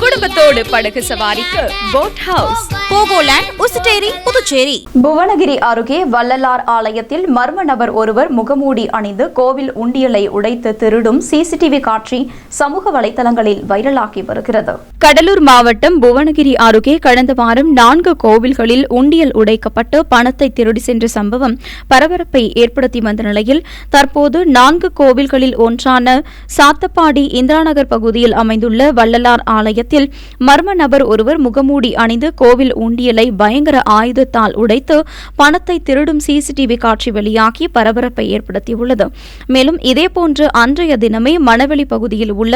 குடும்பத்தோடு படகு சவாரிக்கு போட் ஹவுஸ் போகோலேண்ட் உசுட்டேரி புதுச்சேரி. புவனகிரி அருகே வள்ளலார் ஆலயத்தில் மர்ம நபர் ஒருவர் முகமூடி அணிந்து கோவில் உண்டியலை உடைத்து திருடும் சிசிடிவி காட்சி சமூக வலைதளங்களில் வைரலாகி வருகிறது. கடலூர் மாவட்டம் புவனகிரி அருகே கடந்த வாரம் நான்கு கோவில்களில் உண்டியல் உடைக்கப்பட்டு பணத்தை திருடி சென்ற சம்பவம் பரபரப்பை ஏற்படுத்தி வந்த நிலையில் தற்போது நான்கு கோவில்களில் ஒன்றான சாத்தப்பாடி இந்திராநகர் பகுதியில் அமைந்துள்ள வள்ளலார் ஆலயத்தில் மர்ம நபர் ஒருவர் முகமூடி அணிந்து கோவில் உண்டியலை பயங்கர ஆயுதத்தால் உடைத்து பணத்தை திருடும் சிசிடிவி காட்சி வெளியாகி பரபரப்பை ஏற்படுத்தியுள்ளது. மேலும் இதேபோன்று அன்றைய தினமே மணவெளி பகுதியில் உள்ள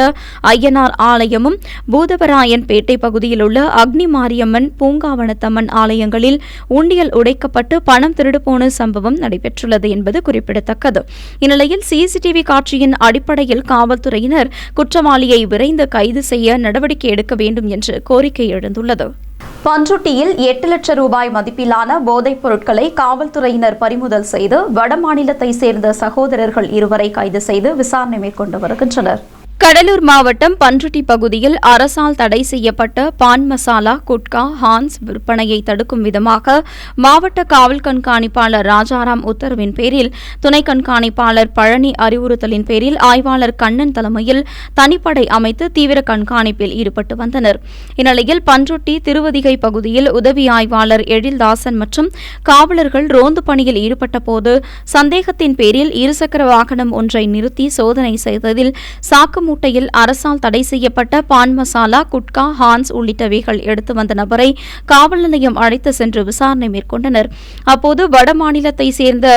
ஐயனார் ஆலயமும் பூதவராயன் பேட்டை பகுதியில் உள்ள அக்னி மாரியம்மன் பூங்காவனத்தம்மன் ஆலயங்களில் உண்டியல் உடைக்கப்பட்டு பணம் திருடுபோன சம்பவம் நடைபெற்றுள்ளது என்பது குறிப்பிடத்தக்கது. இந்நிலையில் சிசிடிவி காட்சியின் அடிப்படையில் காவல்துறையினர் குற்றவாளியை விரைந்து கைது செய்ய நடவடிக்கை எடுக்க வேண்டும் என்று கோரிக்கை எழுந்துள்ளது. பன்ருட்டியில் எட்டு லட்சம் ரூபாய் மதிப்பிலான போதைப் பொருட்களை காவல்துறையினர் பறிமுதல் செய்து வடமாநிலத்தை சேர்ந்த சகோதரர்கள் இருவரை கைது செய்து விசாரணை மேற்கொண்டு வருகின்றனர். கடலூர் மாவட்டம் பன்ருட்டி பகுதியில் அரசால் தடை செய்யப்பட்ட பான் மசாலா குட்கா ஹான்ஸ் விற்பனையை தடுக்கும் விதமாக மாவட்ட காவல் கண்காணிப்பாளர் ராஜாராம் உத்தரவின் பேரில் துணை கண்காணிப்பாளர் பழனி அறிவுறுத்தலின் பேரில் ஆய்வாளர் கண்ணன் தலைமையில் தனிப்படை அமைத்து தீவிர கண்காணிப்பில் ஈடுபட்டு வந்தனர். இந்நிலையில் பன்ருட்டி திருவதிகை பகுதியில் உதவி ஆய்வாளர் எழில்தாசன் மற்றும் காவலர்கள் ரோந்து பணியில் ஈடுபட்டபோது சந்தேகத்தின் பேரில் இருசக்கர வாகனம் ஒன்றை நிறுத்தி சோதனை செய்ததில் சாக்கு மூட்டையில் அரசால் தடை செய்யப்பட்ட பான் மசாலா குட்கா ஹான்ஸ் உள்ளிட்டவைகள் எடுத்து வந்த நபரை காவல் நிலையம் அழைத்து சென்று விசாரணை மேற்கொண்டனர். அப்போது வடமாநிலத்தை சேர்ந்த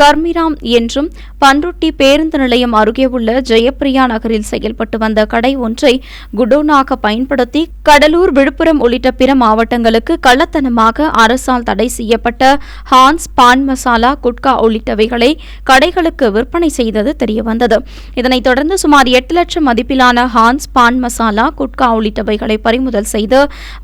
கர்மிராம் என்றும் பன்ருட்டி பேருந்து நிலையம் அருகே உள்ள ஜெயப்பிரியா நகரில் செயல்பட்டு வந்த கடை ஒன்றை குடோனாக பயன்படுத்தி கடலூர் விழுப்புரம் உள்ளிட்ட பிற மாவட்டங்களுக்கு கள்ளத்தனமாக அரசால் தடை செய்யப்பட்ட ஹான்ஸ் பான் மசாலா குட்கா உள்ளிட்டவைகளை கடைகளுக்கு விற்பனை செய்தது தெரியவந்தது. இதனைத் தொடர்ந்து சுமார் எட்டு லட்சம் லட்சம் மதிப்பிலான ஹான்ஸ் பான் மசாலா குட்கா உள்ளிட்டவைகளை பறிமுதல் செய்து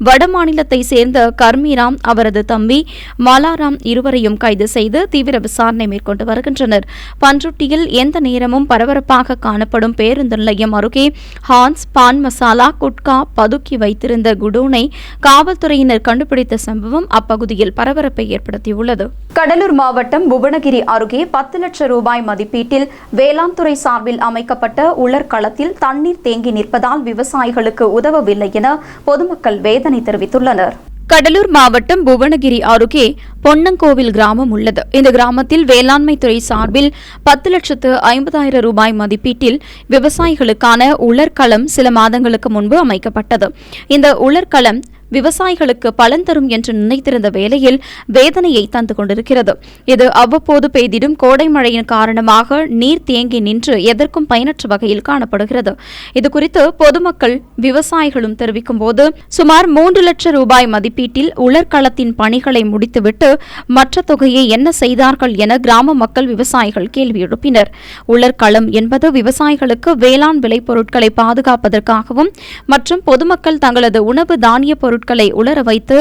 வடமாநிலத்தை சேர்ந்த கர்மிராம் அவரது தம்பி மாலாராம் இருவரையும் கைது செய்து தீவிர விசாரணை மேற்கொண்டு வருகின்றனர். பன்ருட்டியில் எந்த நேரமும் பரபரப்பாக காணப்படும் பேருந்து நிலையம் அருகே ஹான்ஸ் பான் மசாலா குட்கா பதுக்கி வைத்திருந்த குடோனை காவல்துறையினர் கண்டுபிடித்த சம்பவம் அப்பகுதியில் பரபரப்பை ஏற்படுத்தியுள்ளது. கடலூர் மாவட்டம் புவனகிரி அருகே பத்து லட்சம் ரூபாய் மதிப்பீட்டில் வேளாண் துறை சார்பில் அமைக்கப்பட்ட உலர்களத்தில் தண்ணீர் தேங்கி நிற்பதால் விவசாயிகளுக்கு உதவவில்லை என பொதுமக்கள் வேதனை தெரிவித்துள்ளனர். கடலூர் மாவட்டம் புவனகிரி அருகே பொன்னங்கோவில் கிராமம் உள்ளது. இந்த கிராமத்தில் வேளாண்மை துறை சார்பில் பத்து லட்சத்து ஐம்பதாயிரம் ரூபாய் மதிப்பீட்டில் விவசாயிகளுக்கான உலர்களம் சில மாதங்களுக்கு முன்பு அமைக்கப்பட்டது. இந்த உலர்களம் விவசாயிகளுக்கு பலன் தரும் என்று நினைத்திருந்த வேளையில் வேதனையை தந்து கொண்டிருக்கிறது. இது அவ்வப்போது பெய்திடும் கோடை மழையின் காரணமாக நீர் தேங்கி நின்று எதற்கும் பயனற்ற வகையில் காணப்படுகிறது. இதுகுறித்து பொதுமக்கள் விவசாயிகளும் தெரிவிக்கும் போது சுமார் மூன்று லட்சம் ரூபாய் மதிப்பீட்டில் உலர்களத்தின் பணிகளை முடித்துவிட்டு மற்ற தொகையை என்ன செய்தார்கள் என கிராம மக்கள் விவசாயிகள் கேள்வி எழுப்பினர். உலர்களம் என்பது விவசாயிகளுக்கு வேளாண் விளைபொருட்களை பாதுகாப்பதற்காகவும் மற்றும் பொதுமக்கள் தங்களது உணவு தானிய பொருட்களை உலர வைத்து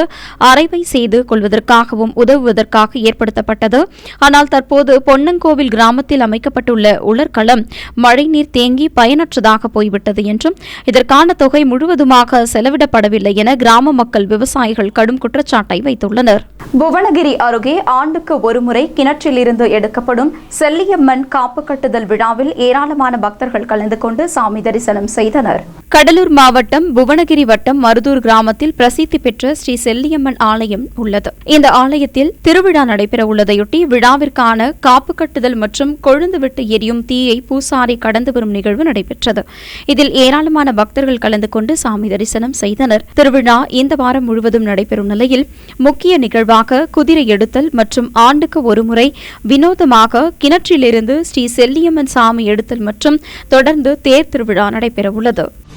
அரைவை செய்து கொள்வதற்காகவும் உதவுவதற்காக ஏற்படுத்தப்பட்டது. ஆனால் தற்போது பொன்னங்கோவில் கிராமத்தில் அமைக்கப்பட்டுள்ள உலர்களம் மழைநீர் தேங்கி பயனற்றதாக போய்விட்டது என்றும் இதற்கான தொகை முழுவதுமாக செலவிடப்படவில்லை என கிராம மக்கள் விவசாயிகள் கடும் குற்றச்சாட்டை வைத்துள்ளனர். புவனகிரி அருகே ஆண்டுக்கு ஒருமுறை கிணற்றிலிருந்து எடுக்கப்படும் செல்லியம்மன் காப்பு கட்டுதல் விழாவில் ஏராளமான பக்தர்கள் கலந்து கொண்டு சாமி தரிசனம் செய்தனர். கடலூர் மாவட்டம் புவனகிரி வட்டம் மருதூர் கிராமத்தில் பிரசித்தி பெற்ற ஸ்ரீ செல்லியம்மன் ஆலயம் உள்ளது. இந்த ஆலயத்தில் திருவிழா நடைபெற உள்ளதையொட்டி விழாவிற்கான காப்பு கட்டுதல் மற்றும் கொழுந்து விட்டு எரியும் தீயை பூசாரி கடந்து வரும் நிகழ்வு நடைபெற்றது. இதில் ஏராளமான பக்தர்கள் கலந்து கொண்டு சாமி தரிசனம் செய்தனர். திருவிழா இந்த வாரம் முழுவதும் நடைபெறும் நிலையில் முக்கிய நிகழ்வாக குதிரை எடுத்தல் மற்றும் ஆண்டுக்கு ஒருமுறை வினோதமாக கிணற்றிலிருந்து ஸ்ரீ செல்லியம்மன் சாமி எடுத்தல் மற்றும் தொடர்ந்து தேர் திருவிழா நடைபெறவுள்ளது.